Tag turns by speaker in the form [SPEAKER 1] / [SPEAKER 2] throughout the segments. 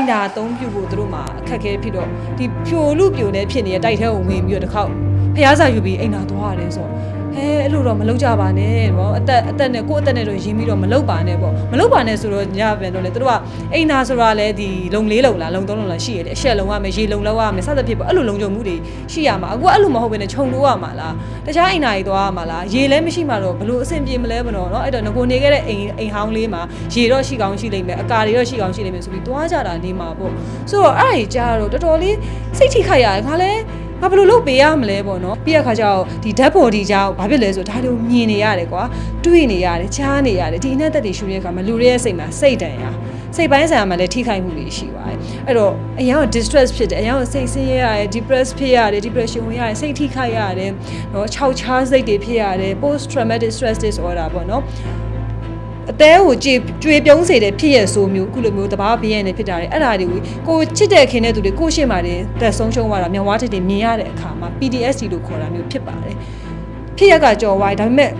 [SPEAKER 1] မ်နာအသုံးပြုဖို့သူတို့မှာအခက်အခဲဖြစ်တော့ဒီဖြိုလူပြိုနေဖြစ်နေတဲ့တိုက်ထဲကိုဝင်ပြီးတော့တစ်ခေါက် ဖျားစာယူပြီးအိမ်နာသွားရတယ်ဆိုတော့ဟဲအဲ့လိုတော့မလုပ်ကြပါနဲ့ပေါ့အသက်အသက်နဲ့ကိုယ့်အသက်နဲ့တော့ရင်းပြီးတော့မလုပ်ပါနဲ့ပေါ့မလုပ်ပါနဲ့ဆိုတော့ညပြန်တော့လေသူတို့ကအိမ်နာဆိုတာလေဒီလုံလေးလုံလားလုံသုံးလုံလားရှိရတယ်အရှက်လုံရမယ်ရေလုံလောက်ရမယ်စသဖြင့်ပေါ့အဲ့လိုလုံခြုံမှုတွေရှိရမှာအခုကအဲ့လိုမဟုတ်ဘဲနဲ့ခြုံလို့ရမှာလားတခြားအိမ်နာကြီးသွားရမှာလားရေလည်းမရှိမှတော့ဘလို့အဆင်ပြေမလဲမလို့เนาะအဲ့တော့ငကိုနေခဲ့တဲ့အိမ်အိမ်ဟောင်းလေးမှာရေတော့ရှိကောင်းရှိလိမ့်မယ်အကာတွေတော့ရှိကောင်းရှိလိမ့်မယ်ဆိုပြီးသွားကြတာနေမှာပေါ့ဆိုတော့အဲ့ဒါကြီးကြားတော့တော်တော်လေးစိတ်ထိခိုက်ရတယ်ခါလဲ ငါဘယ်လိုလုပ်ပေးရမလဲပေါ့နော်ပြီးရခါကျတော့ဒီ dead body ကြောင့်ဘာဖြစ်လဲဆိုဒါတွေကိုမြင်နေရတယ်ကွာတွေးနေရတယ်ချားနေရတယ်ဒီအနက်သက်တွေရှူတဲ့အခါမှာလူတွေရဲ့စိတ်မှာစိတ်တန်ရစိတ်ပိုင်းဆိုင်ရာမှာလည်းထိခိုက်မှုတွေရှိပါတယ်အဲ့တော့အရင်က distress ဖြစ်တယ်အရင်ကစိတ်ဆင်းရဲရတယ် depress ဖြစ်ရတယ် depression ဝင်ရတယ်စိတ်ထိခိုက်ရတယ်နော်ခြောက်ခြားစိတ်တွေဖြစ်ရတယ် post traumatic stress disorder ပေါ့နော် အသေးကိုကြွေကြွေပြုံးစေတဲ့ဖြစ်ရဆိုမျိုးအခုလိုမျိုးတဘာဘင်းရနေဖြစ်တာတွေအဲ့ဒါတွေကိုကိုချစ်တဲ့ခင်တဲ့သူတွေကိုရှေ့မှာတင်တက်ဆုံးရှုံးသွားတာမြောင်ဝါးတစ်တွေမြင်ရတဲ့အခါမှာ PTSD လို့ခေါ်တာမျိုးဖြစ်ပါတယ်ဖြစ်ရကကြော်ဝိုင်းဒါပေမဲ့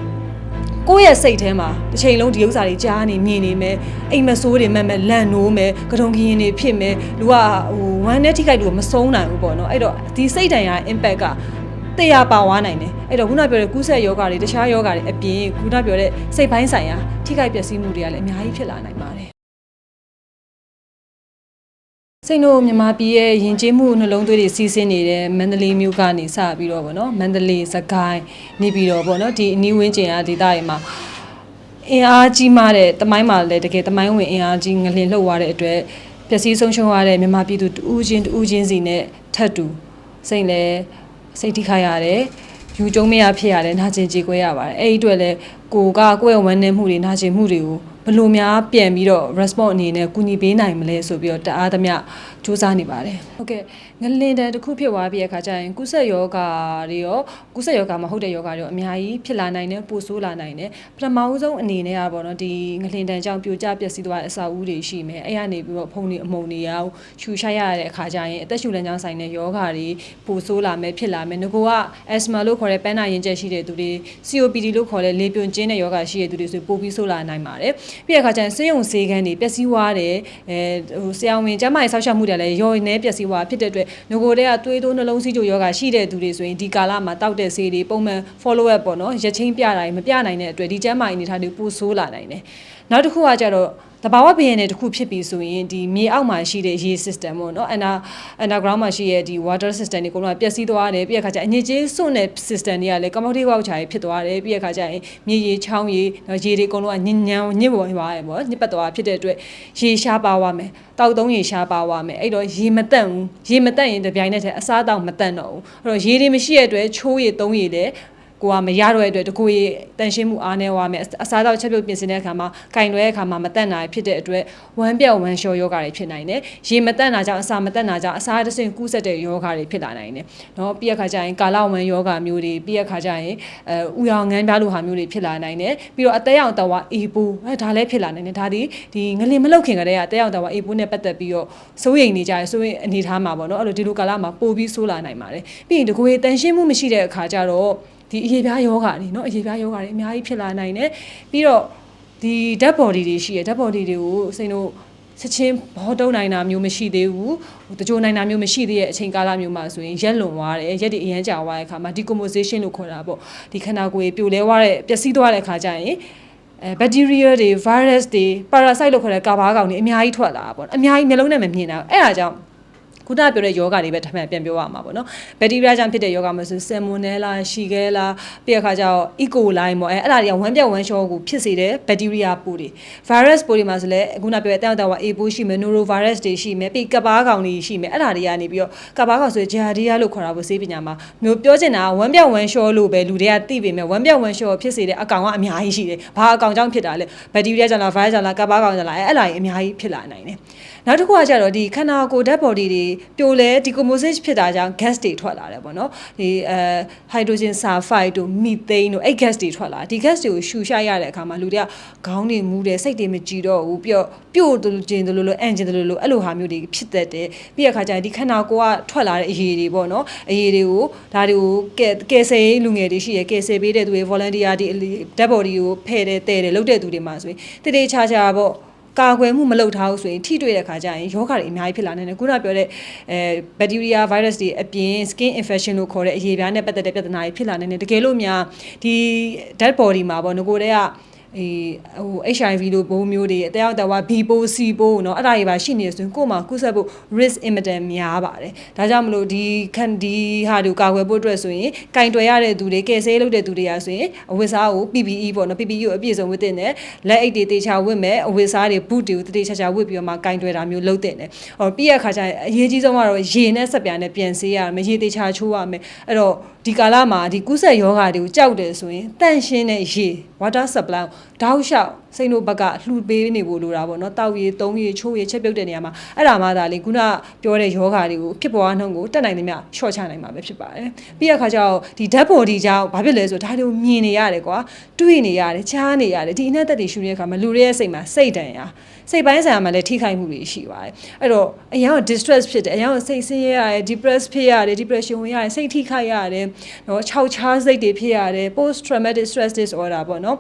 [SPEAKER 1] ကိုယ့်ရဲ့စိတ်ထဲမှာတစ်ချိန်လုံးဒီဥစ္စာတွေကြားနေမြင်နေမယ်အိမ်မဆိုးတွေမဲ့မဲ့လန့်နိုးမယ်ကတုံကရင်တွေဖြစ်မယ်လူကဟိုဝမ်းနဲ့ထိခိုက်လို့မဆုံးနိုင်ဘူးပေါ့နော်အဲ့တော့ဒီစိတ်တန်ရာ impact က တရားပါဝါနိုင်တယ်အဲ့တော့ခုနပြောတဲ့ကူးဆက်ယောဂတွေတခြားယောဂတွေအပြင်ခုနပြောတဲ့စိတ်ပိုင်းဆိုင်ရာထိခိုက်ပျက်စီးမှုတွေကလည်းအများကြီးဖြစ်လာနိုင်ပါတယ်စိတ်တို့မြန်မာပြည်ရဲ့ယဉ်ကျေးမှုနှလုံးသွေးတွေစီးဆင်းနေတဲ့မန္တလေးမြို့ကနေစပြီးတော့ဗောနော်မန္တလေးစကိုင်းနေပြီးတော့ဗောနော်ဒီအနီးဝန်းကျင်အားဒေသတွေမှာအင်အားကြီးမားတဲ့တမိုင်းမှာလည်းတကယ်တမိုင်းဝင်အင်အားကြီးငလင်လှုပ်သွားတဲ့အတွက်ပျက်စီးဆုံးရှုံးရတဲ့မြန်မာပြည်သူတူးချင်းတူးချင်းစီနဲ့ထပ်တူစိတ်လည်း စိတ်ထိခိုက်ရတယ်ယူကျုံမရဖြစ်ရတယ်နာကျင်ကြေကွဲရပါတယ်အဲ့ဒီအတွက်လည်းကိုကကိုယ့်ရဲ့ဝမ်းနည်းမှုတွေနာကျင်မှုတွေကို ဘယ်လိုများပြန်ပြီးတော့ response အနေနဲ့ကူညီပေးနိုင်မလဲဆိုပြီးတော့တအားသမျှစူးစမ်းနေပါတယ်ဟုတ်ကဲ့ငလင်တန်တစ်ခုဖြစ်သွားပြီးတဲ့အခါကျရင်ကုသယောဂါတွေရောကုသယောဂါမဟုတ်တဲ့ယောဂါတွေရောအများကြီးဖြစ်လာနိုင်တယ်ပိုဆိုးလာနိုင်တယ်ပထမဦးဆုံးအနေနဲ့ကပေါ့နော်ဒီငလင်တန်ကြောင့်ပြိုကျပျက်စီးသွားတဲ့အစာအုပ်တွေရှိမယ်အဲ့ရနေပြီးတော့ဖုန်တွေအမုံတွေရောရှူရှိုက်ရတဲ့အခါကျရင်အသက်ရှူလမ်းကြောင်းဆိုင်တဲ့ယောဂါတွေပိုဆိုးလာမယ်ဖြစ်လာမယ်ငကိုက asthma လို့ခေါ်တဲ့ပန်းနာရင်ကျက်ရှိတဲ့သူတွေ COPD လို့ခေါ်တဲ့လေပြွန်ကျင်းတဲ့ယောဂါရှိတဲ့သူတွေဆိုပိုပြီးဆိုးလာနိုင်ပါတယ်ပြီးတဲ့အခါကျရင်ဆေးရုံဆေးခန်းတွေပျက်စီးသွားတယ်အဲဟိုဆရာဝန်ကျန်းမာရေးဆောက်ရှောက်မှုတွေလည်းရောနေပျက်စီးသွားဖြစ်တဲ့အတွက်ငကိုတဲ့ကသွေးတိုးနှလုံးစီးချိုယောဂါရှိတဲ့သူတွေဆိုရင်ဒီကာလမှာတောက်တဲ့ဆေးတွေပုံမှန် follow up ပေါ့နော်ရက်ချင်းပြတာတွေမပြနိုင်တဲ့အတွက်ဒီကျန်းမာရေးအနေထားတွေပိုဆိုးလာနိုင်တယ်နောက်တစ်ခုကကြတော့ တဘာဝဘယင်းတွေတစ်ခုဖြစ်ပြီဆိုရင်ဒီမြေအောက်မှာရှိတဲ့ရေ system ပေါ့နော် under underground မှာရှိတဲ့ဒီ water system တွေကတော့ပျက်စီးသွားတယ်ပြီးရခါကျအညစ်အကြေးစွန့်တဲ့ system တွေကလည်း commodity voucher တွေဖြစ်သွားတယ်ပြီးရခါကျရင်မြေရေချောင်းရေရေတွေအကုန်လုံးကညဉ့်ညံညစ်ပေါ်သွားတယ်ပေါ့ညစ်ပတ်သွားဖြစ်တဲ့အတွက်ရေရှားပါသွားမယ်တောက်သုံးရေရှားပါသွားမယ်အဲ့တော့ရေမတက်ဘူးရေမတက်ရင်တပြိုင်နက်တည်းအစားတောက်မတက်တော့ဘူးအဲ့တော့ရေတွေမရှိတဲ့အတွက်ချိုးရေသုံးရေလည်း ကိုကမရတော့တဲ့အတွက်တကူရေတန်ရှင်းမှုအားနည်းသွားမယ်အစားအသောက်ချက်ပြုတ်ပြင်ဆင်တဲ့အခါမှာကင်လွဲတဲ့အခါမှာမတက်နိုင်ဖြစ်တဲ့အတွက်ဝမ်းပြောက်ဝမ်းလျှောယောဂါတွေဖြစ်နိုင်တယ်ရေမတက်တာကြောင့်အစာမတက်တာကြောင့်အစာတစ်ဆင့်ကူးဆက်တဲ့ယောဂါတွေဖြစ်လာနိုင်တယ်နော်ပြီးရခါကျရင်ကာလဝမ်းယောဂါမျိုးတွေပြီးရခါကျရင်အဲဥရောင်ငန်းပြားလိုဟာမျိုးတွေဖြစ်လာနိုင်တယ်ပြီးတော့အသက်ရောင်တဝအေးပူအဲဒါလည်းဖြစ်လာနိုင်တယ်ဒါဒီဒီငလင်မလောက်ခင်ကတည်းကအသက်ရောင်တဝအေးပူနဲ့ပတ်သက်ပြီးတော့စိုးရိမ်နေကြတယ်စိုးရိမ်အနေထားမှာပေါ့နော်အဲ့လိုဒီလိုကာလမှာပိုပြီးဆိုးလာနိုင်ပါတယ်ပြီးရင်တကူရေတန်ရှင်းမှုမရှိတဲ့အခါကျတော့ ဒီအရေပြားယောဂါတွေเนาะအရေပြားယောဂါတွေအများကြီးဖြစ်လာနိုင်တယ်ပြီးတော့ဒီ dead body တွေရှိရ dead body တွေကိုစိတ်တို့ချက်ချင်းဘောတုံးနိုင်တာမျိုးမရှိသေးဘူးဟိုတကြိုနိုင်တာမျိုးမရှိသေးတဲ့အချိန်ကာလမျိုးမှာဆိုရင်ရက်လွန်သွားတယ်ရက်တွေအရန်ကြာသွားတဲ့အခါမှာ decomposition လို့ခေါ်တာပေါ့ဒီခန္ဓာကိုယ်ပြိုလဲသွားတဲ့ပျက်စီးသွားတဲ့အခါကျရင်အဲဘက်တီးရီးယားတွေ virus တွေ parasite လို့ခေါ်တဲ့ကာဘာကောင်တွေအများကြီးထွက်လာတာပေါ့အများကြီးမျိုးလုံးနဲ့မမြင်တာအဲ့ဒါကြောင့် ခုနပြောတဲ့ယောဂတွေပဲထပ်မံပြန်ပြောရမှာပေါ့နော်ဘက်တီးရီးယားကြောင့်ဖြစ်တဲ့ယောဂမျိုးဆိုဆယ်မွန်နဲလာရှီခဲလာပြီးတဲ့အခါကျတော့အီကိုလိုင်းပေါ့အဲအဲ့ဒါတွေကဝမ်းပြောက်ဝမ်းလျှောကိုဖြစ်စေတဲ့ဘက်တီးရီးယားပိုးတွေ virus ပိုးတွေမှာဆိုလဲခုနပြောတဲ့အတောင်တောင်အေပိုးရှိမယ် norovirus တွေရှိမယ်ပြီးကပ်ပါးကောင်တွေရှိမယ်အဲ့ဒါတွေကနေပြီးတော့ကပ်ပါးကောင်ဆိုဂျာဒီယာလို့ခေါ်တာပေါ့ဆေးပညာမှာမျိုးပြောချင်တာဝမ်းပြောက်ဝမ်းလျှောလို့ပဲလူတွေကသိပေမဲ့ဝမ်းပြောက်ဝမ်းလျှောဖြစ်စေတဲ့အကောင်ကအများကြီးရှိတယ်ဘာအကောင်ကြောင့်ဖြစ်တာလဲဘက်တီးရီးယားကြောင့်လား virus ကြောင့်လားကပ်ပါးကောင်ကြောင့်လားအဲ့အဲ့ဒါတွေအများကြီးဖြစ်လာနိုင်တယ် နောက်တစ်ခုကကျတော့ဒီခန္ဓာကိုယ် dead body တွေပြိုလဲ decomposition ဖြစ်တာကြောင့် gas တွေထွက်လာတယ်ပေါ့နော်ဒီအဲ hydrogen sulfide တို့ methane တို့အဲ့ gas တွေထွက်လာဒီ gas တွေကိုရှူရှိုက်ရတဲ့အခါမှာလူတွေကခေါင်းတွေမူတယ်စိတ်တွေမကြည်တော့ဘူးပြီးတော့ပြို့တူကျင်တယ်လို့လို့အန်ကျင်တယ်လို့လို့အဲ့လိုဟာမျိုးတွေဖြစ်တတ်တယ်ပြီးရခါကျရင်ဒီခန္ဓာကိုယ်ကထွက်လာတဲ့အရေးတွေပေါ့နော်အရေးတွေကိုဒါတွေကိုကဲကဲဆယ်လူငယ်တွေရှိရကဲဆယ်ပေးတဲ့သူတွေ volunteer ဒီ dead body ကိုဖယ်တယ်တဲ့တယ်လုပ်တဲ့သူတွေမှာဆိုရင်တည်တည်ချာချာပေါ့ ကာကွယ်မှုမလုပ်ထားဘူးဆိုရင်ထိတွေ့တဲ့ခါကျရင်ယောဂတွေအများကြီးဖြစ်လာနိုင်တယ်ခုနပြောတဲ့အဲဘက်တီးရီးယား virus တွေအပြင် skin infection လို့ခေါ်တဲ့အရေပြားနဲ့ပတ်သက်တဲ့ပြဿနာတွေဖြစ်လာနိုင်တယ်တကယ်လို့များဒီ dead body မှာပေါ့ငကိုတဲ့က အေးဟို HIV လို့ဘိုးမျိုးတွေအတရားတော်က B ပိုး C ပိုးเนาะအဲ့ဒါတွေပါရှိနေဆိုရင်ကိုယ်မှာကုသဖို့ risk immediate များပါတယ်ဒါကြောင့်မလို့ဒီခံဒီဟာတို့ကာကွယ်ဖို့အတွက်ဆိုရင်ကင်တွယ်ရတဲ့သူတွေကယ်ဆယ်လုပ်တဲ့သူတွေကဆိုရင်အဝတ်စားကို PPE ပေါ့နော် PPE ကိုအပြည့်စုံဝတ်တင်တယ်လက်အိတ်တွေတေချာဝတ်မယ်အဝတ်စားတွေ boot တွေကိုတေချာချာဝတ်ပြီးတော့မှကင်တွယ်တာမျိုးလုပ်တင်တယ်ဟောပြီးရခါကျရင်အရေးကြီးဆုံးကတော့ရေနဲ့ဆက်ပြားနဲ့ပြန်ဆေးရမယ်ရေတေချာချိုးရမယ်အဲ့တော့ဒီကာလမှာဒီကုဆက်ယောဂါတွေကိုကြောက်တယ်ဆိုရင်တန့်ရှင်းတဲ့ရေ water supply တောက်လျှောက်စိတ်တို့ဘက်ကလှူပေးနေဖို့လိုတာပေါ့နော်တောက်ရည်သုံးရည်ချိုးရည်ချက်ပြုတ်တဲ့နေရာမှာအဲ့ဒါမှသာလေခုနပြောတဲ့ယောဂါတွေကိုဖြစ်ပေါ်နှုံးကိုတက်နိုင်သမျှရှော့ချနိုင်မှာပဲဖြစ်ပါတယ်ပြီးရခါကျတော့ဒီ dead body ကြောင့်ဘာဖြစ်လဲဆိုတော့ဒါတွေကိုမြင်နေရတယ်ကွာတွေးနေရတယ်ချားနေရတယ်ဒီအနက်သက်တွေရှူတဲ့အခါမှာလူတွေရဲ့စိတ်မှာစိတ်တန်ရာ စိတ်ပိုင်းဆိုင်ရာမှာလည်းထိခိုက်မှုတွေရှိပါတယ်အဲ့တော့အရင်က distress ဖြစ်တယ်အရင်ကစိတ်ဆင်းရဲရတယ် depress ဖြစ်ရတယ် depression ဝင်ရတယ်စိတ်ထိခိုက်ရတယ်နော်ခြောက်ခြားစိတ်တွေဖြစ်ရတယ် post traumatic stress disorder ပေါ့နော်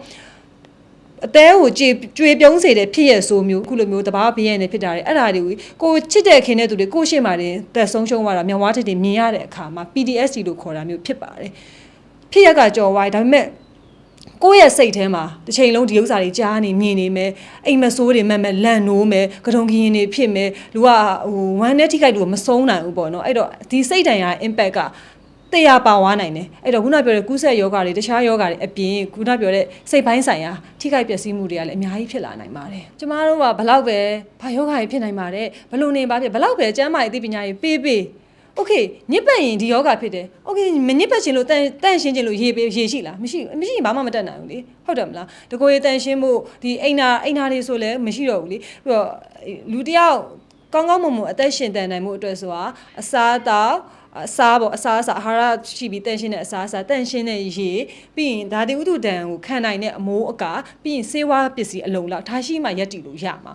[SPEAKER 1] အသေးကိုကြွေကြွေပြုံးစေတဲ့ဖြစ်ရဆိုမျိုးခုလိုမျိုးတဘာဘင်းရနေဖြစ်တာတွေအဲ့ဒါတွေကိုချစ်တဲ့ခင်တဲ့သူတွေကိုရှေ့မှာတင်သက်ဆုံးရှုံးသွားတာမြောင်ဝါးတစ်တွေမြင်ရတဲ့အခါမှာ PTSD လို့ခေါ်တာမျိုးဖြစ်ပါတယ်ဖြစ်ရကကြော်ဝိုင်းဒါပေမဲ့ ကိုယ့်ရဲ့စိတ်ထဲမှာတစ်ချိန်လုံးဒီဥစ္စာတွေကြားနေမြင်နေမယ်အိမ်မဆိုးတွေမဲ့မဲ့လန့်နိုးမယ်ကတုံကရင်တွေဖြစ်မယ်လူကဟိုဝမ်းနဲ့ထိခိုက်လို့မဆုံးနိုင်ဘူးပေါ့နော်အဲ့တော့ဒီစိတ်တန်ရာ impact ကတရားပါဝါနိုင်တယ်အဲ့တော့ခုနပြောတဲ့ကုသယောဂါတွေတခြားယောဂါတွေအပြင်ခုနပြောတဲ့စိတ်ပိုင်းဆိုင်ရာထိခိုက်ပျက်စီးမှုတွေကလည်းအများကြီးဖြစ်လာနိုင်ပါတယ်ကျမတို့ကဘလောက်ပဲဘာယောဂါတွေဖြစ်နိုင်ပါတယ်ဘလို့နေပါဖြစ်ဘလောက်ပဲကျမ်းမာရေးအသိပညာရေးပေးပေး โอเคညစ်ပတ်ရင်ဒီယောဂဖြစ်တယ်โอเคမညစ်ပတ်ချင်လို့တန်တန့်ရှင်းချင်လို့ရေပေးရေရှိလားမရှိဘူးမရှိရင်ဘာမှမတတ်နိုင်ဘူးလေဟုတ်တယ်မလားတကိုယ်ရေးတန်ရှင်းမှုဒီအိမ်နာအိမ်နာတွေဆိုလည်းမရှိတော့ဘူးလေပြီးတော့လူတယောက်ကောင်းကောင်းမွန်မွန်အသက်ရှင်တန်နိုင်မှုအတွက်ဆိုတာအစားအသောက် အစားပေါ့အစားအစာအာဟာရရှိပြီးတန့်ရှင်းတဲ့အစားအစာတန့်ရှင်းတဲ့ရေပြီးရင်ဓာတိဥဒ္ဓဒံကိုခံနိုင်တဲ့အမိုးအကာပြီးရင်ဆေးဝါးပစ္စည်းအလုံးလောက်ထားရှိမှရက်တည်လို့ရမှာ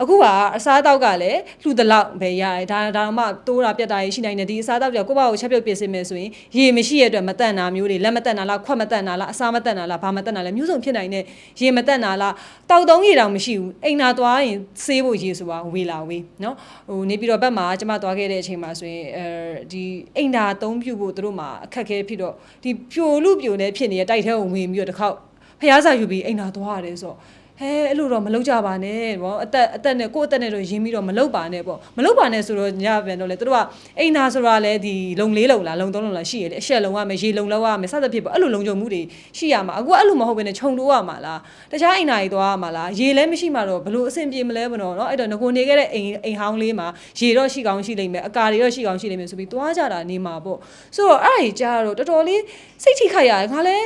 [SPEAKER 1] အခုကအစားအသောက်ကလည်းလှူတလောက်ပဲရတယ်ဒါဒါမှတိုးတာပြတ်တာရှိနိုင်တယ်ဒီအစားအသောက်ကြောင့်ကိုယ့်ဘာကိုချက်ပြုတ်ပစ္စည်းမယ်ဆိုရင်ရေမရှိရတဲ့အတွက်မတန့်တာမျိုးတွေလက်မတန့်တာလားခွက်မတန့်တာလားအစားမတန့်တာလားဘာမတန့်တာလဲမျိုးစုံဖြစ်နိုင်တဲ့ရေမတန့်တာလားတောက်တုံးရေတောင်မရှိဘူးအိမ်နာသွားရင်ဆေးဖို့ရေဆိုတာဝေလာဝေးเนาะဟိုနေပြီးတော့ဘက်မှာကျမသွားခဲ့တဲ့အချိန်မှာဆိုရင်အဲဒီ အိမ်နာအသုံးပြုဖို့သူတို့မှာအခက်အခဲဖြစ်တော့ဒီပြိုလူပြိုနေဖြစ်နေတဲ့တိုက်ထဲကိုဝင်ပြီးတော့တစ်ခေါက်ဖျားစာယူပြီးအိမ်နာသွားရတယ်ဆိုတော့ ဟဲအဲ့လိုတော့မလုပ်ကြပါနဲ့ဗောအသက်အသက်နဲ့ကိုယ့်အသက်နဲ့တော့ရင်းပြီးတော့မလုပ်ပါနဲ့ပေါ့မလုပ်ပါနဲ့ဆိုတော့ညပြန်တော့လေသူတို့ကအိမ်နာဆိုတာလေဒီလုံလေးလုံလားလုံသုံးလုံလားရှိရတယ်အရှက်လုံရမယ်ရေလုံလောက်ရမယ်စသဖြင့်ပေါ့အဲ့လိုလုံခြုံမှုတွေရှိရမှာအခုကအဲ့လိုမဟုတ်ဘဲနဲ့ခြုံတိုးရမှာလားတခြားအိမ်နာကြီးသွားရမှာလားရေလည်းမရှိမှတော့ဘလို့အဆင်ပြေမလဲဘနော်เนาะအဲ့တော့ငကိုနေခဲ့တဲ့အိမ်အိမ်ဟောင်းလေးမှာရေတော့ရှိကောင်းရှိလိမ့်မယ်အကာတွေတော့ရှိကောင်းရှိလိမ့်မယ်ဆိုပြီးသွားကြတာနေမှာပေါ့ဆိုတော့အဲ့ဒီကြားတော့တော်တော်လေးစိတ်ထိခိုက်ရတယ်ခါလဲ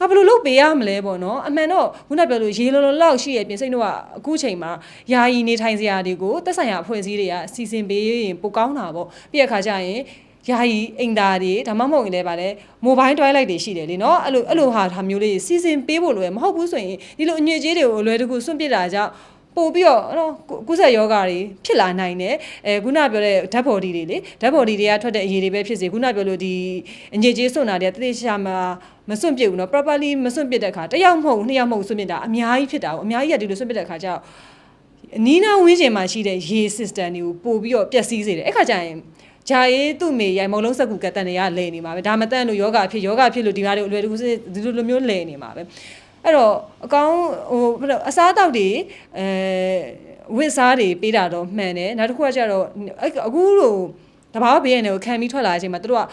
[SPEAKER 1] ငါဘယ်လိုလုပ်ပေးရမလဲပေါ့နော်အမှန်တော့ခုနပြောလို့ရေလုံးလုံးလောက်ရှိရဲ့ပြင်စိတ်တို့ကအခုချိန်မှာယာယီနေထိုင်စရာတွေကိုသက်ဆိုင်ရာအဖွဲ့အစည်းတွေကစီစဉ်ပေးရင်ပိုကောင်းတာပေါ့ပြီးရခါကျရင်ယာယီအိမ်သားတွေဒါမှမဟုတ်ရင်လည်းဗာလဲမိုဘိုင်းတွိုင်းလိုက်တွေရှိတယ်လေနော်အဲ့လိုအဲ့လိုဟာဒါမျိုးလေးစီစဉ်ပေးဖို့လိုရမဟုတ်ဘူးဆိုရင်ဒီလိုအညစ်အကြေးတွေကိုအလွယ်တကူစွန့်ပစ်တာကြောင့် ပို့ပြီးတော့နော်ကုသယောဂါတွေဖြစ်လာနိုင်တယ်အဲခုနပြောတဲ့ဓာတ်ဘော်ဒီတွေလေဓာတ်ဘော်ဒီတွေကထွက်တဲ့အရည်တွေပဲဖြစ်စေခုနပြောလို့ဒီအညစ်အကြေးစွန့်တာတွေကတတိရှာမှာမစွန့်ပစ်ဘူးနော် properly မစွန့်ပစ်တဲ့ခါတစ်ယောက်မဟုတ်ဘူးနှစ်ယောက်မဟုတ်ဘူးစွန့်ပစ်တာအများကြီးဖြစ်တာအများကြီးရဒီလိုစွန့်ပစ်တဲ့ခါကျတော့အနီးနားဝင်းကျင်မှာရှိတဲ့ရေ system တွေကိုပို့ပြီးတော့ပျက်စီးစေတယ်အဲ့ခါကျရင်ဂျာရေးသူ့မေရိုင်မုံလုံးစက်ကူကတန်တွေကလဲနေမှာပဲဒါမတန်လို့ယောဂဖြစ်ယောဂဖြစ်လို့ဒီဟာတွေအလွယ်တကူဒီလိုလိုမျိုးလဲနေမှာပဲ အဲ့တော့အကောင်းဟိုအစားအသောက်တွေအဲဝစ်စားတွေပေးတာတော့မှန်တယ်နောက်တစ်ခုကကျတော့အခုလိုတဘာဘေးရနေကိုခံပြီးထွက်လာတဲ့အချိန်မှာသူတို့က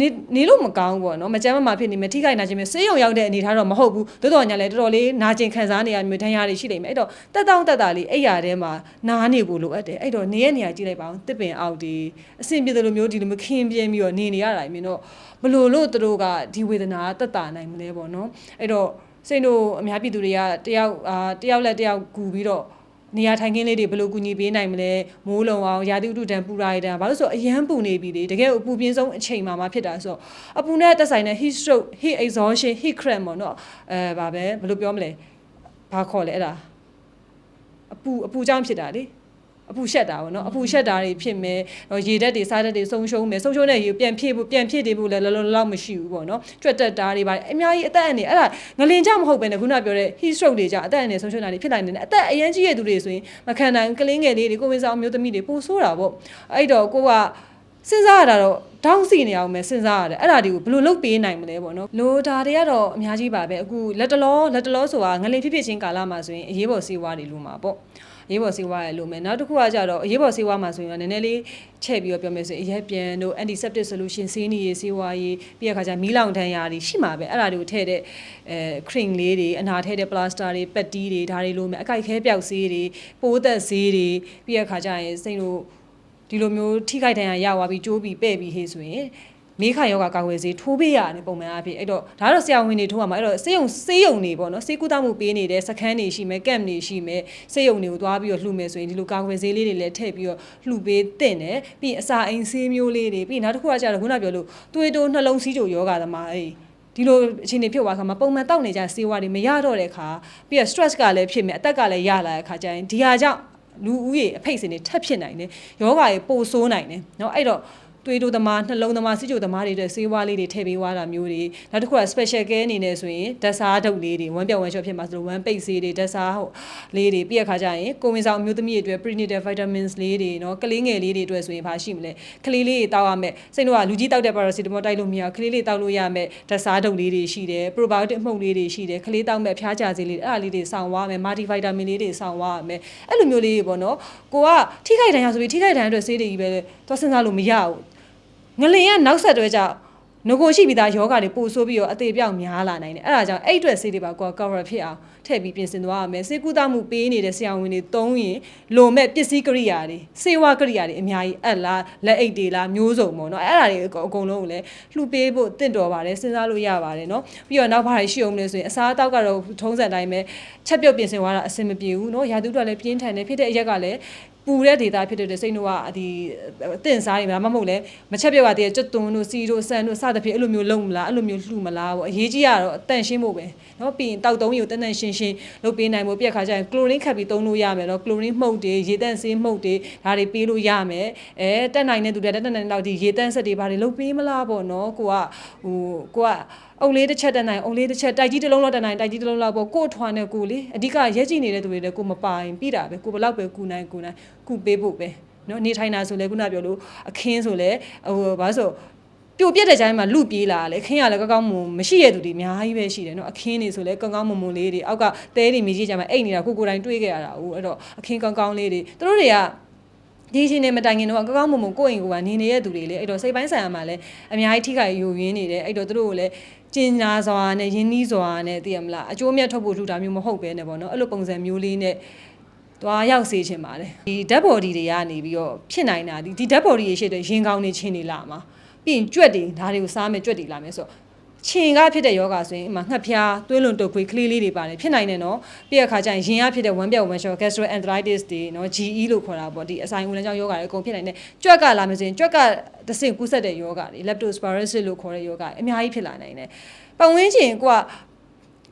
[SPEAKER 1] နေနေလို့မကောင်းဘူးပေါ့နော်မကြမ်းမမာဖြစ်နေမယ်ထိခိုက်နာခြင်းမျိုးဆေးရုံရောက်တဲ့အနေထားတော့မဟုတ်ဘူးတော်တော်ညာလဲတော်တော်လေးနာကျင်ခံစားနေရမျိုးဒဏ်ရာတွေရှိနေမယ်အဲ့တော့တက်တောင့်တက်တာလေးအဲ့ရထဲမှာနားနေဖို့လိုအပ်တယ်အဲ့တော့နေရနေရကြည့်လိုက်ပါဦးတစ်ပင်အောက်ဒီအဆင်ပြေတယ်လို့မျိုးဒီလိုမခင်းပြင်းပြီးတော့နေနေရတာမြင်တော့ဘလို့လို့သူတို့ကဒီဝေဒနာတက်တာနိုင်မလဲပေါ့နော်အဲ့တော့ စိတ်တို့အများပြည်သူတွေကတယောက်အာတယောက်လက်တယောက်ကူပြီးတော့နေရာထိုင်ခင်းလေးတွေဘယ်လိုကူညီပေးနိုင်မလဲမိုးလုံအောင်ရာသီဥတုတန်ပူရာတန်ဘာလို့ဆိုအရန်ပူနေပြီလေတကယ်အပူပြင်းဆုံးအချိန်မှာမှဖြစ်တာဆိုတော့အပူနဲ့တက်ဆိုင်တဲ့ heat stroke heat exhaustion heat cramp ပေါ့နော်အဲဘာပဲဘယ်လိုပြောမလဲဘာခေါ်လဲအဲ့ဒါအပူအပူကြောင့်ဖြစ်တာလေ အပူရှက်တာပေါ့နော်အပူရှက်တာတွေဖြစ်မယ်ဟိုရေဓာတ်တွေစားဓာတ်တွေဆုံးရှုံးမယ်ဆုံးရှုံးတဲ့ရေကိုပြန်ဖြည့်ဖို့ပြန်ဖြည့်တည်ဖို့လည်းလောလောလောက်မရှိဘူးပေါ့နော်ကြွက်တက်တာတွေပါအများကြီးအသက်အန္တရာယ်အဲ့ဒါငလင်ကြမဟုတ်ပဲねခုနပြောတဲ့ heat stroke တွေကြအသက်အန္တရာယ်ဆုံးရှုံးတာတွေဖြစ်နိုင်တယ်အသက်အရန်ကြီးရဲ့သူတွေဆိုရင်မခံနိုင်ဘူးကလေးငယ်လေးတွေကိုဝင်ဆောင်မျိုးသမီးတွေပိုဆိုးတာပေါ့အဲ့တော့ကိုကစဉ်းစားရတာတော့တောင်းစီနေအောင်ပဲစဉ်းစားရတယ်အဲ့ဒါတွေကိုဘယ်လိုလုပ်ပေးနိုင်မလဲပေါ့နော်လိုဒါတွေကတော့အများကြီးပါပဲအခုလက်တလောလက်တလောဆိုတာငလင်ဖြစ်ဖြစ်ချင်းကာလမှာဆိုရင်အရေးပေါ်စေဝါတွေလို့မှာပေါ့အ ရေးပေါ်စေဝါရလို့မယ်နောက်တစ်ခုကကြတော့အရေးပေါ်စေဝါမှာဆိုရင်နည်းနည်းလေးချဲ့ပြီးတော့ပြောမယ်ဆိုရင်အရက်ပြန်တို့ antiseptic solution ဆေးနီရေးစေဝါရေးပြီးရခါကျမီးလောင်တန်းရာတွေရှိမှာပဲအဲ့ဒါတွေကိုထည့်တဲ့အဲ cream လေးတွေအနာထည့်တဲ့ plaster တွေပက်တီးတွေဒါတွေလို့မယ်အကိုက်ခဲပြောက်ဆေးတွေပိုးသက်ဆေးတွေပြီးရခါကျရင်စိတ်တို့ဒီလိုမျိုးထိခိုက်ဒဏ်ရာရသွားပြီးကျိုးပြီးပဲ့ပြီးဟေးဆိုရင် မေးခါယောဂကာကွယ်ဆေးထိုးပေးရတယ်ပုံမှန်အားဖြင့်အဲ့တော့ဒါကတော့ဆရာဝန်တွေထိုးရမှာအဲ့တော့စေယုံစေယုံနေပေါ့နော်စေကူတာမှုပေးနေတဲ့စခန်းတွေရှိမယ်ကမ်တွေရှိမယ်စေယုံတွေကိုသွားပြီးတော့လှူမယ်ဆိုရင်ဒီလိုကာကွယ်ဆေးလေးတွေလည်းထည့်ပြီးတော့လှူပေးတင့်တယ်ပြီးရင်အစာအိမ်ဆေးမျိုးလေးတွေပြီးရင်နောက်တစ်ခုကကျတော့ခုနပြောလို့သွေးတိုးနှလုံးစီးချိုယောဂသမားအေးဒီလိုအခြေအနေဖြစ်သွားခါမှာပုံမှန်တောက်နေကြစေဝါတွေမရတော့တဲ့ခါပြီးတော့ stress ကလည်းဖြစ်မယ်အသက်ကလည်းရလာတဲ့ခါကျရင်ဒီဟာကြောင့် လူဦးရေအဖိတ်စင်တွေထပ်ဖြစ်နိုင်တယ်ယောဂါရေပိုဆိုးနိုင်တယ်เนาะအဲ့တော့ တွေးတို့သမားနှလုံးသမားစိကြိုသမားတွေအတွက်ဆေးဝါးလေးတွေထည့်ပေးသွားတာမျိုးတွေနောက်တစ်ခုက special care အနေနဲ့ဆိုရင်ဓာတ်စားထုတ်လေးတွေဝမ်းပြောင်ဝမ်းလျှော့ဖြစ်မှာဆိုလို့ဝမ်းပိတ်ဆေးတွေဓာတ်စားဟုတ်လေးတွေပြည့်အခါကျရင်ကိုဝင်ဆောင်အမျိုးသမီးတွေအတွက် prenatal vitamins လေးတွေနော်ကလေးငယ်လေးတွေအတွက်ဆိုရင်ဘာရှိမလဲကလေးလေးတွေတောက်ရမယ်စိတ်တို့ကလူကြီးတောက်တဲ့ paracetamol တိုက်လို့မရဘူးကလေးလေးတောက်လို့ရမယ်ဓာတ်စားထုတ်လေးတွေရှိတယ် probiotic မှုန့်လေးတွေရှိတယ်ကလေးတောက်မဲ့ဖျားချစေးလေးအဲ့ဒါလေးတွေဆောင်သွားမယ် multi vitamin လေးတွေဆောင်သွားမယ်အဲ့လိုမျိုးလေးတွေပေါ့နော်ကိုကထိခိုက်ဒဏ်ရာဆိုပြီးထိခိုက်ဒဏ်ရာအတွက်ဆေးတွေကြီးပဲသွားစဉ်းစားလို့မရဘူး ငလင်ကနောက်ဆက်တွဲကြောင့်ငကိုရှိပြီးသားယောဂတွေပို့ဆိုးပြီးတော့အသေးပြောက်များလာနိုင်တယ်အဲ့ဒါကြောင့်အဲ့အတွက်ဆေးတွေပါကိုက cover ဖြစ်အောင်ထည့်ပြီးပြင်ဆင်သွားရမယ်ဆေးကုသမှုပေးနေတဲ့ဆရာဝန်တွေတုံးရင်လိုမဲ့ပစ္စည်းကိရိယာတွေစေဝါကိရိယာတွေအများကြီးအပ်လားလက်အိတ်တွေလားမျိုးစုံပေါ့နော်အဲ့ဒါတွေအကုန်လုံးကိုလည်းလှူပေးဖို့တင့်တော်ပါတယ်စဉ်းစားလို့ရပါတယ်နော်ပြီးတော့နောက်ဘာတွေရှိအောင်လဲဆိုရင်အစားအသောက်ကတော့ထုံးစံတိုင်းပဲချက်ပြုတ်ပြင်ဆင်သွားတာအဆင်မပြေဘူးနော်ရာသီဥတုကလည်းပြင်းထန်တယ်ဖြစ်တဲ့အရက်ကလည်း ပူတဲ့ဒေတာဖြစ်တဲ့အတွက်စိတ်နှုတ်ကဒီအသင့်စားနေမှာမဟုတ်လဲမချက်ပြက်ကတည်းကကျွတ်သွန်းတို့စီတို့ဆန်တို့စသဖြင့်အဲ့လိုမျိုးလုံမလားအဲ့လိုမျိုးလှူမလားပေါ့အရေးကြီးရတော့အတန့်ရှင်းဖို့ပဲနော်ပြီးရင်တောက်သုံးရီကိုတန်တန်ရှင်းရှင်းလုပ်ပေးနိုင်ဖို့ပြက်ခါကျရင်ကလိုရင်းခတ်ပြီးသုံးလို့ရမယ်နော်ကလိုရင်းမှုတ်တွေရေတန့်ဆေးမှုတ်တွေဒါတွေပေးလို့ရမယ်အဲတက်နိုင်တဲ့သူတွေတက်နိုင်တဲ့လောက်ဒီရေတန့်ဆက်တွေဘာတွေလုပ်ပေးမလားပေါ့နော်ကိုကဟိုကိုက အုပ်လေးတစ်ချက်တက်နိုင်အုပ်လေးတစ်ချက်တိုက်ကြီးတစ်လုံးလောက်တက်နိုင်တိုက်ကြီးတစ်လုံးလောက်ပေါ့ကို့ထွားနဲ့ကိုလေအဓိကရက်ကြည့်နေတဲ့သူတွေလည်းကိုမပိုင်ပြီးတာပဲကိုဘလောက်ပဲကူနိုင်ကူနိုင်ကူပေးဖို့ပဲနော်နေထိုင်တာဆိုလဲခုနပြောလို့အခင်းဆိုလဲဟိုဘာလို့ဆိုပြိုပြက်တဲ့ချိန်မှာလူပြေးလာလေခင်းရလဲကောင်းကောင်းမွန်မရှိရတဲ့သူတွေအများကြီးပဲရှိတယ်နော်အခင်းနေဆိုလဲကောင်းကောင်းမွန်မွန်လေးတွေအောက်ကတဲတွေမြေကြီးကြမှာအိတ်နေတာကိုကိုယ်တိုင်တွေးခဲ့ရတာဟိုအဲ့တော့အခင်းကောင်းကောင်းလေးတွေသူတို့တွေကဒီရှင်နေမတိုင်ခင်တော့ကောင်းကောင်းမွန်မွန်ကိုယ့်အိမ်ကိုကနေနေတဲ့သူတွေလေအဲ့တော့စိတ်ပိုင်းဆိုင်ရာမှာလည်းအများကြီးထိခိုက်ယိုယွင်းနေတယ်အဲ့တော့သူတို့ကိုလည်း ကျင်ညာစွာနဲ့ယင်းနီးစွာနဲ့သိရမလားအကျိုးမြတ်ထုတ်ဖို့ထူတာမျိုးမဟုတ်ပဲねပေါ့နော်အဲ့လိုပုံစံမျိုးလေးနဲ့သွားရောက်စေချင်ပါတယ်ဒီ dead body တွေကနေပြီးတော့ဖြစ်နိုင်တာဒီဒီ dead body တွေရှိတဲ့ရင်ကောင်းနေချင်းနေလာမှာပြီးရင်ကြွက်တွေဒါတွေကိုစားမယ်ကြွက်တွေလာမယ်ဆိုတော့ ခြင်ကဖြစ်တဲ့ယောဂဆိုရင်အမှငှက်ဖျားသွေးလွန်တုပ်ခွေးကလေးလေးတွေပါတယ်ဖြစ်နိုင်တယ်နော်ပြီးရခါကျရင်ရင်ကဖြစ်တဲ့ဝမ်းပြောက်ဝမ်းလျှော gastroenteritis တွေနော် GE လို့ခေါ်တာပေါ့ဒီအဆိုင်ဝင်လမ်းကြောင်းယောဂတွေအကုန်ဖြစ်နိုင်တယ်ကြွက်ကလာမယ်ဆိုရင်ကြွက်ကတဆင့်ကူးဆက်တဲ့ယောဂတွေ leptospirosis လို့ခေါ်တဲ့ယောဂအများကြီးဖြစ်လာနိုင်တယ်ပတ်ဝန်းကျင်ကိုက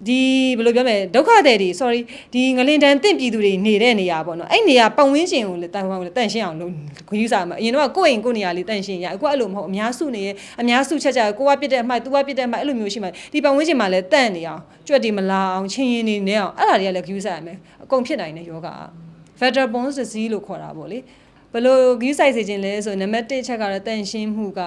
[SPEAKER 1] ဒီဘယ်လိုပြောမလဲဒုက္ခတဲ့တွေ sorry ဒီငလင်တန်တင့်ပြည်သူတွေနေတဲ့နေရာပေါ့နော်အဲ့နေရာပတ်ဝန်းကျင်ကိုလည်းတန်ဖိုးလည်းတန့်ရှင်းအောင်လုပ်ခွင့်ယူစားမှာအရင်တော့ကိုယ့်အိမ်ကိုယ့်နေရာလေးတန့်ရှင်းရအခုအဲ့လိုမဟုတ်အများစုနေရအများစုချက်ကြကိုကပြစ်တဲ့အမှိုက် तू ကပြစ်တဲ့အမှိုက်အဲ့လိုမျိုးရှိမှာဒီပတ်ဝန်းကျင်မှာလည်းတန့်နေအောင်ကြွက်တွေမလာအောင်ချင်းရင်နေနေအောင်အဲ့ဒါတွေကလည်းခွင့်ယူစားရမယ်အကုန်ဖြစ်နိုင်တဲ့ယောဂက Veteran disease လို့ခေါ်တာပေါ့လေဘယ်လိုခွင့်ယူဆိုင်စေခြင်းလဲဆိုနံပါတ်1ချက်ကတော့တန့်ရှင်းမှုက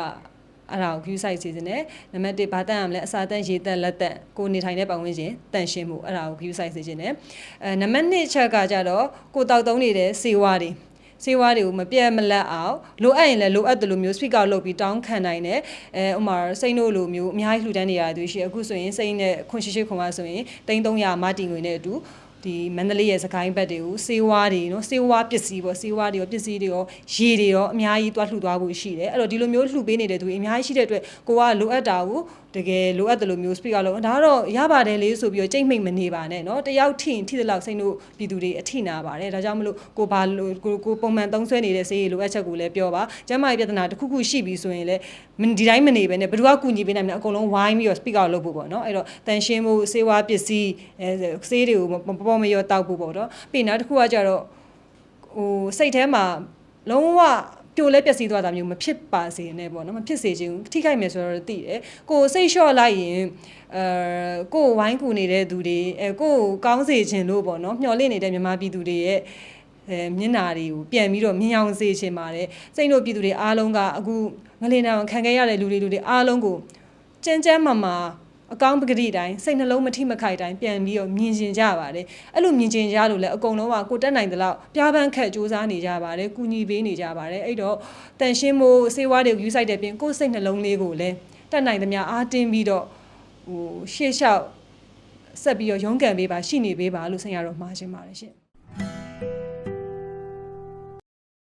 [SPEAKER 1] အဲ့ဒါကို view site စီစဉ်တယ်နံပါတ်1ဘာတန့်ရမလဲအစာတန့်ရေတန့်လက်တန့်ကိုနေထိုင်တဲ့ပတ်ဝန်းကျင်တန့်ရှင်းမှုအဲ့ဒါကို view site စီစဉ်တယ်အဲနံပါတ်2ချက်ကကြတော့ကိုတောက်သုံးနေတဲ့စေဝါတွေစေဝါတွေကိုမပြတ်မလတ်အောင်လိုအပ်ရင်လည်းလိုအပ်တယ်လို့မျိုး speak out လုပ်ပြီးတောင်းခံနိုင်တယ်အဲဥမာစိတ်နို့လိုမျိုးအများကြီးလှူဒန်းနေရတဲ့သူရှိအခုဆိုရင်စိတ်နဲ့ခွန်ရှိရှိခွန်ပါဆိုရင်3300မတီငွေနဲ့အတူ ဒီမန္တလေးရဲ့စကိုင်းဘက်တွေကိုစေဝါးတွေနော်စေဝါးပစ္စည်းပေါ့စေဝါးတွေရောပစ္စည်းတွေရောရေတွေရောအများကြီးတွားလှူသွားဖို့ရှိတယ်အဲ့တော့ဒီလိုမျိုးလှူပေးနေတဲ့သူတွေအများကြီးရှိတဲ့အတွက်ကိုကလိုအပ်တာကို တကယ်လိုအပ်တယ်လို့မျိုး speak အောင်ဒါကတော့ရပါတယ်လေဆိုပြီးတော့ကြိတ်မိတ်မနေပါနဲ့เนาะတယောက်ထိထိတဲ့လောက်စိတ်တို့ပြည်သူတွေအထိနာပါတယ်ဒါကြောင့်မလို့ကိုဘာလို့ကိုကိုပုံမှန်သုံးဆွဲနေတဲ့စေးလိုအပ်ချက်ကိုလည်းပြောပါကျမရဲ့ပြဿနာတစ်ခုခုရှိပြီဆိုရင်လည်းဒီတိုင်းမနေပဲねဘယ်သူကကူညီပေးနိုင်မလဲအကုန်လုံးဝိုင်းပြီးတော့ speak out လုပ်ဖို့ပေါ့เนาะအဲ့တော့တန်ရှင်းမှုစေဝါပစ္စည်းအဲစေးတွေကိုမပေါ်မရောတောက်ဖို့ပေါ့เนาะပြီးနောက်တစ်ခုကကြတော့ဟ ဟိုစိတ်ထဲမှာလုံးဝ ပြိုလဲပျက်စီးသွားတာမျိုးမဖြစ်ပါစေနဲ့ပေါ့နော်မဖြစ်စေချင်ဘူးထိခိုက်မယ်ဆိုတော့သိတယ်ကိုယ်စိတ်လျှော့လိုက်ရင်အဲကိုယ်ဝိုင်းကူနေတဲ့သူတွေအဲကိုယ်ကောင်းစေခြင်းလို့ပေါ့နော်မျှော်လင့်နေတဲ့မြန်မာပြည်သူတွေရဲ့အဲမျက်နာတွေကိုပြန်ပြီးတော့မြင်အောင်စေချင်ပါတယ်စိတ်တို့ပြည်သူတွေအားလုံးကအခုငလင်တောင်ခံခဲ့ရတဲ့လူတွေလူတွေအားလုံးကိုကြမ်းကြမ်းမာမာ အကောင်းပကတိတိုင်းစိတ်နှလုံးမထိမခိုက်တိုင်းပြန်ပြီးတော့မြင်ကျင်ကြပါတယ်အဲ့လိုမြင်ကျင်ကြလို့လဲအကုန်လုံးကကိုတက်နိုင်တဲ့လောက်ပြားပန်းခက်စူးစမ်းနေကြပါတယ်ကုညီပေးနေကြပါတယ်အဲ့တော့တန်ရှင်းမို့စေဝါတွေကိုယူဆိုင်တဲ့ပြင်ကိုယ်စိတ်နှလုံးလေးကိုလည်းတက်နိုင်သမျှအားတင်းပြီးတော့ဟိုရှေ့လျှောက်ဆက်ပြီးတော့ရုန်းကန်ပေးပါရှိနေပေးပါလို့ဆင်ရတော့မှားရှင်းပါတယ်ရှင်